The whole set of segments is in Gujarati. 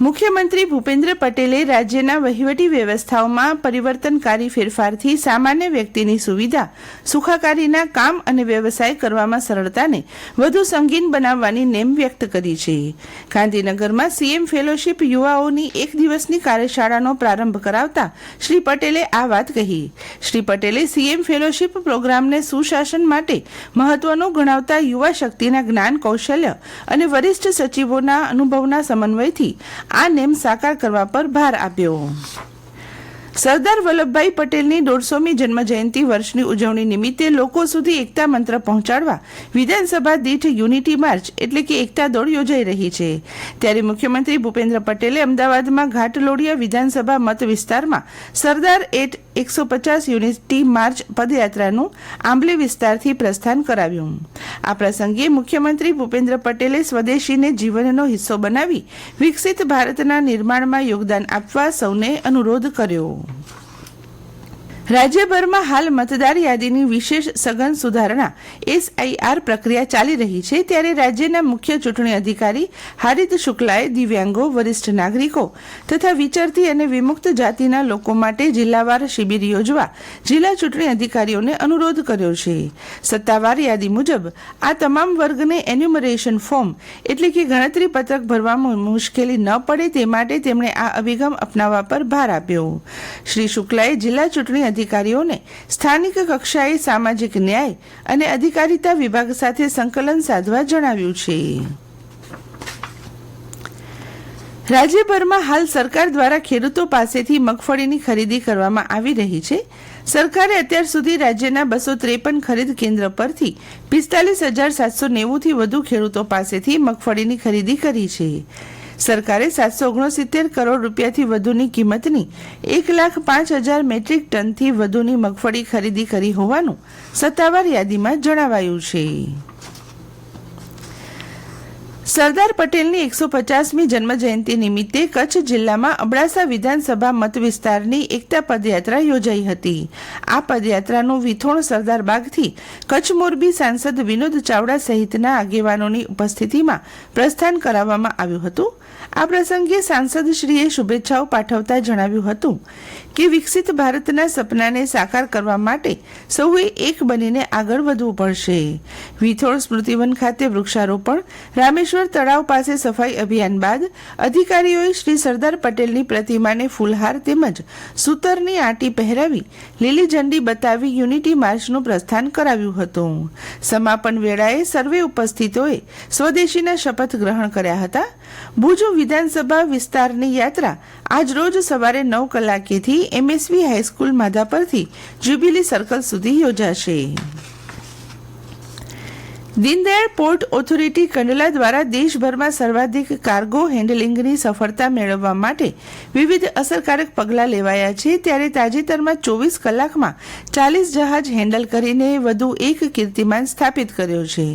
મુખ્યમંત્રી ભૂપેન્દ્ર પટેલે રાજ્યના વહીવટી વ્યવસ્થાઓમાં પરિવર્તનકારી ફેરફારથી સામાન્ય વ્યક્તિની સુવિધા, સુખાકારીના કામ અને વ્યવસાય કરવામાં સરળતાને વધુ સંગીન બનાવવાની નેમ વ્યક્ત કરી છે. ગાંધીનગરમાં સીએમ ફેલોશિપ યુવાઓની એક દિવસની કાર્યશાળાનો પ્રારંભ કરાવતા શ્રી પટેલે આ વાત કહી. શ્રી પટેલે સીએમ ફેલોશીપ પ્રોગ્રામને સુશાસન માટે મહત્વનો ગણાવતા યુવા શક્તિના જ્ઞાન, કૌશલ્ય અને વરિષ્ઠ સચિવોના અનુભવના સમન્વયથી આ નેમ સાકાર કરવા પર ભાર આપ્યો. સરદાર વલ્લભભાઈ પટેલની દોઢસોમી જન્મ જયંતિ વર્ષની ઉજવણી નિમિત્તે લોકો સુધી એકતા મંત્ર પહોંચાડવા વિધાનસભા દીઠ યુનિટી માર્ચ એટલે કે એકતા દોડ યોજાઈ રહી છે. ત્યારે મુખ્યમંત્રી ભૂપેન્દ્ર પટેલે અમદાવાદમાં ઘાટલોડિયા વિધાનસભા મત વિસ્તારમાં સરદાર એટ એકસો પચાસ યુનિટી માર્ચ પદયાત્રાનું આંબલી વિસ્તારથી પ્રસ્થાન કરાવ્યું. આ પ્રસંગે મુખ્યમંત્રી ભૂપેન્દ્ર પટેલે સ્વદેશીને જીવનનો હિસ્સો બનાવી વિકસિત ભારતના નિર્માણમાં યોગદાન આપવા સૌને અનુરોધ કર્યો. રાજ્યભરમાં હાલ મતદાર યાદીની વિશેષ સઘન સુધારણા એસઆઈઆર પ્રક્રિયા ચાલી રહી છે ત્યારે રાજ્યના મુખ્ય ચૂંટણી અધિકારી હારિત શુક્લાએ દિવ્યાંગો, વરિષ્ઠ નાગરિકો તથા વિચરતી અને વિમુક્ત જાતિના લોકો માટે જિલ્લાવાર શિબિર યોજવા જિલ્લા ચૂંટણી અધિકારીઓને અનુરોધ કર્યો છે. સત્તાવાર યાદી મુજબ આ તમામ વર્ગને એન્યુમરેશન ફોર્મ એટલે કે ગણતરી પત્રક ભરવામાં મુશ્કેલી ન પડે તે માટે તેમણે આ અભિગમ અપનાવવા પર ભાર આપ્યો. શ્રી શુક્લાએ જિલ્લા ચૂંટણી અધિકારીઓને સ્થાનિક કક્ષાએ સામાજિક ન્યાય અને અધિકારીતા વિભાગ સાથે સંકલન સાધવા જણાવ્યું છે. રાજ્યભરમાં હાલ સરકાર દ્વારા ખેડૂતો પાસેથી મગફળીની ખરીદી કરવામાં આવી રહી છે. સરકારે અત્યાર સુધી રાજ્યના બસો ત્રેપન ખરીદ કેન્દ્ર પરથી પિસ્તાલીસ હજાર સાતસો નેવુંથી વધુ ખેડૂતો પાસેથી મગફળીની ખરીદી કરી છે. સરકારે સાતસો ઓગણસિત્તેર કરોડ રૂપિયાથી વધુની કિંમતની એક લાખ પાંચ હજાર મેટ્રિક ટનથી વધુની મગફળી ખરીદી કરી હોવાનું સત્તાવાર યાદીમાં જણાવાયું છે. સરદાર પટેલની એકસો પચાસમી જન્મજયંતિ નિમિત્તે કચ્છ જિલ્લામાં અબડાસા વિધાનસભા મત વિસ્તારની એકતા પદયાત્રા યોજાઈ હતી. આ પદયાત્રાનું વિથોણ સરદાર બાગથી કચ્છ મોરબી સાંસદ વિનોદ ચાવડા સહિતના આગેવાનોની ઉપસ્થિતિમાં પ્રસ્થાન કરાવવામાં આવ્યું હતું. આ પ્રસંગે સાંસદશ્રીએ શુભેચ્છાઓ પાઠવતા જણાવ્યું હતું કે વિકસિત ભારતના સપનાને સાકાર કરવા માટે સૌએ એક બનીને આગળ વધવું પડશે. વિથોળ સ્મૃતિવન ખાતે વૃક્ષારોપણ, રામેશ્વર તળાવ પાસે સફાઈ અભિયાન બાદ અધિકારીઓએ શ્રી સરદાર પટેલની પ્રતિમાને ફૂલહાર તેમજ સૂતરની આંટી પહેરાવી લીલી ઝંડી બતાવી યુનિટી માર્ચનું પ્રસ્થાન કરાવ્યું હતું. સમાપન વેળાએ સર્વે ઉપસ્થિતોએ સ્વદેશીના શપથ ગ્રહણ કર્યા હતા. ભુજ વિધાનસભા વિસ્તારની યાત્રા આજ રોજ સવારે નવ કલાકેથી એમએસવી હાઈસ્કૂલ માધાપરથી જ્યુબિલી સર્કલ સુધી યોજાશે. દીનદયાળ પોર્ટ ઓથોરિટી કંડલા દ્વારા દેશભરમાં સર્વાધિક કાર્ગો હેન્ડલિંગની સફળતા મેળવવા માટે વિવિધ અસરકારક પગલાં લેવાયા છે. ત્યારે તાજેતરમાં ચોવીસ કલાકમાં ચાલીસ જહાજ હેન્ડલ કરીને વધુ એક કીર્તિમાન સ્થાપિત કર્યો છે.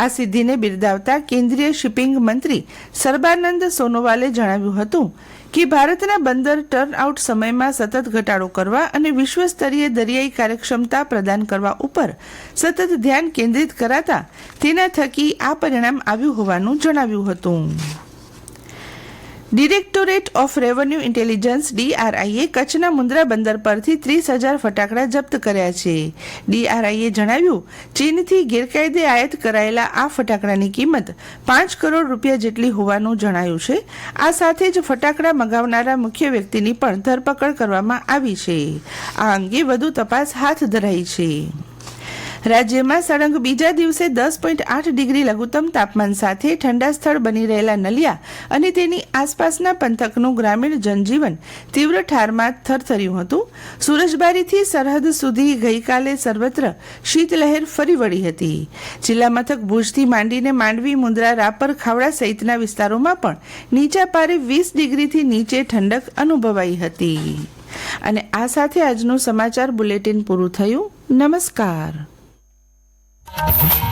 આ સિદ્ધિને બિરદાવતા કેન્દ્રીય શિપિંગ મંત્રી સર્બાનંદ સોનોવાલે જણાવ્યું હતું કે ભારતના બંદર ટર્નઆઉટ સમયમાં સતત ઘટાડો કરવા અને વિશ્વ સ્તરીય દરિયાઈ કાર્યક્ષમતા પ્રદાન કરવા ઉપર સતત ધ્યાન કેન્દ્રિત કરાતા તેના થકી આ પરિણામ આવ્યું હોવાનું જણાવ્યું હતું. ડિરેક્ટોરેટ ઓફ રેવન્યુ ઇન્ટેલિજન્સ, ડીઆરઆઈએ, કચ્છના મુન્દ્રા બંદર પરથી ત્રીસ હજાર ફટાકડા જપ્ત કર્યા છે. ડીઆરઆઈએ જણાવ્યું, ચીનથી ગેરકાયદે આયાત કરાયેલા આ ફટાકડાની કિંમત પાંચ કરોડ રૂપિયા જેટલી હોવાનું જણાયું છે. આ સાથે જ ફટાકડા મગાવનારા મુખ્ય વ્યક્તિની પણ ધરપકડ કરવામાં આવી છે. આ અંગે વધુ તપાસ હાથ ધરાઈ છે. રાજ્યમાં સળંગ બીજા દિવસે દસ પોઈન્ટ આઠ ડિગ્રી લઘુત્તમ તાપમાન સાથે ઠંડા સ્થળ બની રહેલા નલિયા અને તેની આસપાસના પંથકનું ગ્રામીણ જનજીવન તીવ્ર ઠારમાં થરથર્યું હતું. સુરજબારીથી સરહદ સુધી ગઈકાલે સર્વત્ર શીતલહેર ફરી વળી હતી. જિલ્લા મથક ભુજથી માંડીને માંડવી, મુંદ્રા, રાપર, ખાવડા સહિતના વિસ્તારોમાં પણ નીચા પારે વીસ ડિગ્રીથી નીચે ઠંડક અનુભવાઈ હતી. અને આ સાથે આજનું સમાચાર બુલેટિન પૂરું થયું. નમસ્કાર. Thank you.